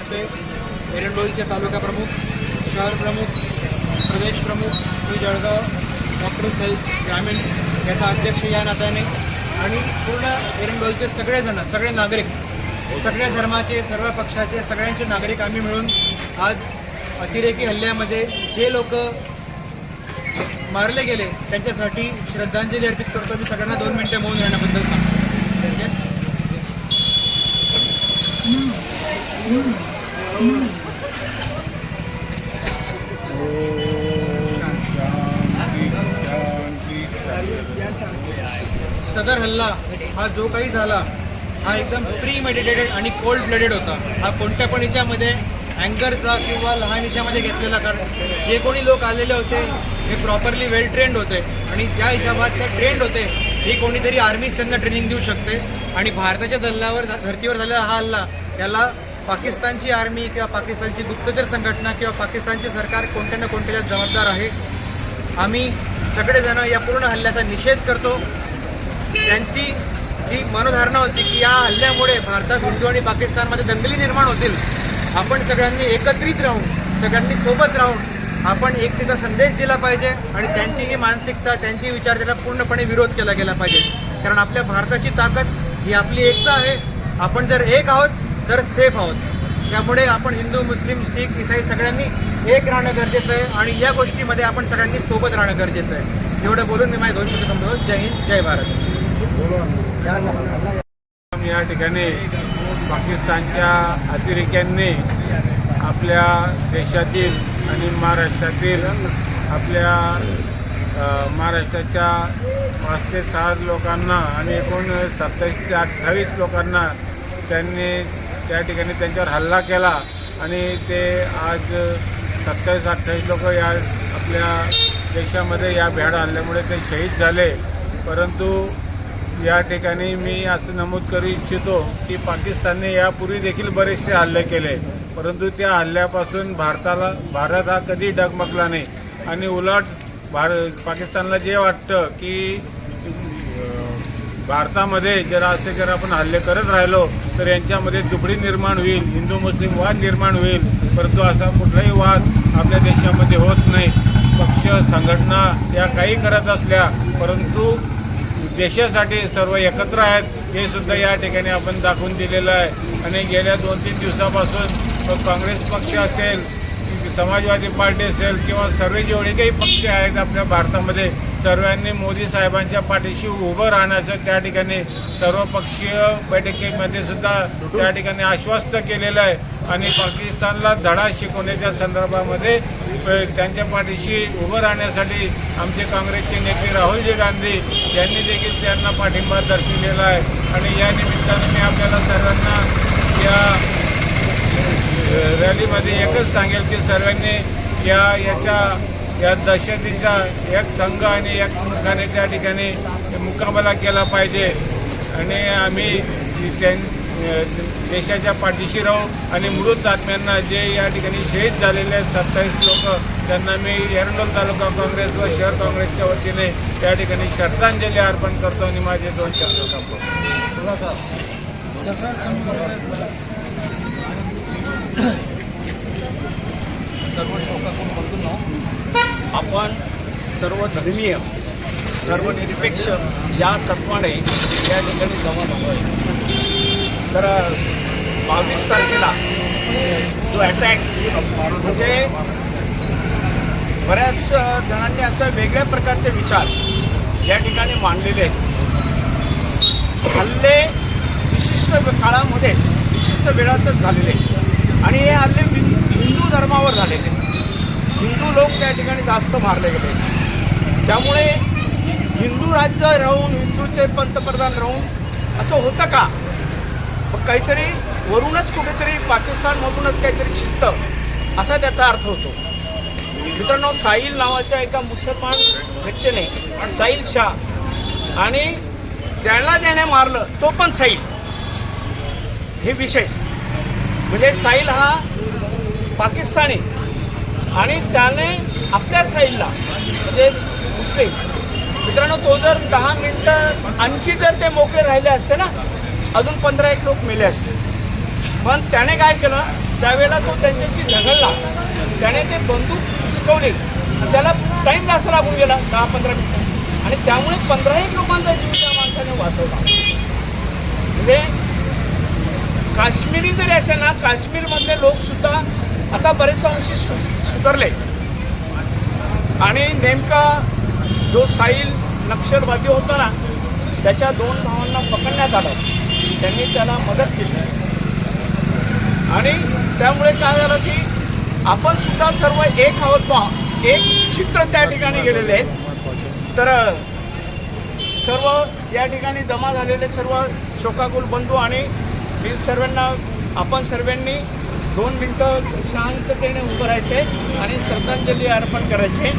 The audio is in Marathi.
तर्फे एरंडोलीचे तालुका प्रमुख शहर प्रमुख प्रदेश प्रमुख श्री जळगाव डॉक्टर साहेब ग्रामीण याचा अध्यक्ष या नात्याने. आणि पूर्ण एरंडोलचे सगळेजण सगळे नागरिक सगळ्या धर्माचे सर्व पक्षाचे सगळ्यांचे नागरिक आम्ही मिळून आज अतिरेकी हल्ल्यामध्ये जे लोक मारले गेले त्यांच्यासाठी श्रद्धांजली अर्पित करतो. मी सगळ्यांना दोन मिनिटे मौन राहण्याबद्दल सांगतो. ठीक आहे? सदर हल्ला हा जो काही झाला हा एकदम प्री मेडिटेटेड आणि कोल्ड ब्लडेड होता. हा कोणत्या पण याच्यामध्ये अँगरचा किंवा लहान याच्यामध्ये घेतलेला कारण जे कोणी लोक आलेले होते हे प्रॉपरली वेल ट्रेंड होते. आणि ज्या हिशोबात ते ट्रेंड होते ही कोणीतरी आर्मीच त्यांना ट्रेनिंग देऊ शकते. आणि भारताच्या दल्लावर धर्तीवर झालेला हा हल्ला याला पाकिस्तानची आर्मी किंवा पाकिस्तानची गुप्तचर संघटना किंवा पाकिस्तानचे सरकार कोणत्या ना कोणत्याला जबाबदार आहे आम्ही सगळेजण या पूर्ण हल्ल्याचा निषेध करतो. त्यांची जी मनोधारणा होती की या हल्ल्यामुळे भारतात हिंदू आणि पाकिस्तानमध्ये दंगली निर्माण होतील आपण सगळ्यांनी एकत्रित राहून सगळ्यांनी सोबत राहून आपण एकतेचा संदेश दिला पाहिजे आणि त्यांची ही मानसिकता त्यांची विचारधारा पूर्णपणे विरोध केला गेला पाहिजे. कारण आपल्या भारताची ताकद ही आपली एकता आहे. आपण जर एक आहोत तर सेफ आहोत. त्यामुळे आपण हिंदू मुस्लिम शीख इसाई सगळ्यांनी एक राहणं गरजेचं आहे आणि या गोष्टीमध्ये आपण सगळ्यांनी सोबत राहणं गरजेचं आहे. एवढं बोलून मी माझ्या दोन शब्द संपवतो. जय हिंद जय भारत. या ठिकाणी पाकिस्तानच्या अतिरेक्यांनी आपल्या देशातील आणि महाराष्ट्रातील आपल्या महाराष्ट्राच्या पाच ते सहा लोकांना आणि एकूण सत्तावीस ते अठ्ठावीस लोकांना त्यांनी त्या ठिकाणी त्यांच्यावर हल्ला केला आणि ते आज सत्तावीस अठ्ठावीस लोक या आपल्या देशामध्ये या भ्याड हल्ल्यामुळे ते शहीद झाले. परंतु या ठिकाणी मी असं नमूद करू इच्छितो की पाकिस्तानने यापूर्वी देखील बरेचसे हल्ले केले. परंतु त्या हल्ल्यापासून भारताला भारत हा कधी डगमगला नाही. आणि उलट भार पाकिस्तानला जे वाटतं की भारतामध्ये जर असे जर आपण हल्ले करत राहिलो तर यांच्यामध्ये दुबळी निर्माण होईल हिंदू मुस्लिम वाद निर्माण होईल परंतु असा कुठलाही वाद आपल्या देशामध्ये होत नाही. पक्ष संघटना या काही करत असल्या परंतु देशासाठी सर्व एकत्र आहेत हे सुद्धा या ठिकाणी आपण दाखवून दिलेलं आहे. आणि गेल्या दोन तीन दिवसापासून काँग्रेस पक्ष असेल समाजवादी पार्टी असेल किंवा सर्व जेवढे काही पक्ष आहेत आपल्या भारतामध्ये सर्वांनी मोदी साहेबांच्या पाठीशी उभं राहण्याचं त्या ठिकाणी सर्वपक्षीय बैठकीमध्ये सुद्धा त्या ठिकाणी आश्वस्त केलेलं आहे. आणि पाकिस्तानला धडा शिकवण्याच्या संदर्भामध्ये त्यांच्या पाठीशी उभं राहण्यासाठी आमचे काँग्रेसचे नेते राहुलजी गांधी यांनी देखील त्यांना पाठिंबा दर्शवलेला आहे. आणि या निमित्तानं मी आपल्याला सर्वांना या रॅलीमध्ये एकच सांगेल की सर्वांनी या याच्या या दहशतीचा एक संघ आणि एक मुखाने त्या ठिकाणी मुकाबला केला पाहिजे. आणि आम्ही त्यां देशाच्या पाठीशी राहू आणि मृत आत्म्यांना जे या ठिकाणी शहीद झालेले आहेत सत्तावीस लोक त्यांना मी एरंडोल तालुका काँग्रेस व शहर काँग्रेसच्या वतीने त्या ठिकाणी श्रद्धांजली अर्पण करतो आणि माझे दोन शब्द संपवतो. सर्व शोकातून ना आपण सर्व धर्मीय धर्मनिरपेक्ष या तत्वाने या ठिकाणी जमा झालो आहे तर बावीस तारखेला जो अटॅक म्हणजे बऱ्याच जणांनी असं वेगळ्या प्रकारचे विचार या ठिकाणी मांडलेले आहेत हल्ले विशिष्ट काळामध्ये विशिष्ट वेळातच झालेले आहेत. आणि हे हल्ले वि- हिंदू धर्मावर झालेले. हिंदू लोक त्या ठिकाणी जास्त मारले गेले. त्यामुळे हिंदू राज्य राहून हिंदूचे पंतप्रधान राहून असं होतं का? मग काहीतरी वरूनच कुठेतरी पाकिस्तानमधूनच काहीतरी शिस्त असा त्याचा अर्थ होतो. मित्रांनो साहिल नावाच्या एका मुसलमान व्यक्तीने साहिल शाह आणि त्याला ज्याने मारलं तो पण साहिल. हे विशेष. म्हणजे साहिल हा पाकिस्तानी. आणि त्याने आपल्या साईडला म्हणजे मुस्लिम. मित्रांनो तो जर दहा मिनटं आणखी जर ते मोकळे राहिले असते ना अजून पंधरा एक लोक मेले असते. पण त्याने काय केलं? त्यावेळेला तो त्यांच्याशी झगडला त्याने ते बंदूक हिसकवले. आणि त्याला टाईम जास्त लागून गेला दहा पंधरा मिनटं. आणि त्यामुळे पंधरा एक लोकांचा जीव त्या माणसाने वाचवला. म्हणजे काश्मीरी जरी असे ना काश्मीरमधले लोकसुद्धा आता बरेच अंशी सु सुधारले. आणि नेमका जो साईल नक्षलवादी होता ना त्याच्या दोन भावांना पकडण्यात आलं. त्यांनी त्याला मदत केली. आणि त्यामुळे काय झालं की आपण सुद्धा सर्व एक आहोत बा. एक चित्र त्या ठिकाणी गेलेले आहेत. तर सर्व या ठिकाणी जमा झालेले सर्व शोकाकुल बंधू आणि मी सर्वांना आपण सर्वांनी दोन मिनटं शांततेने उभं राहायचे आणि श्रद्धांजली अर्पण करायचे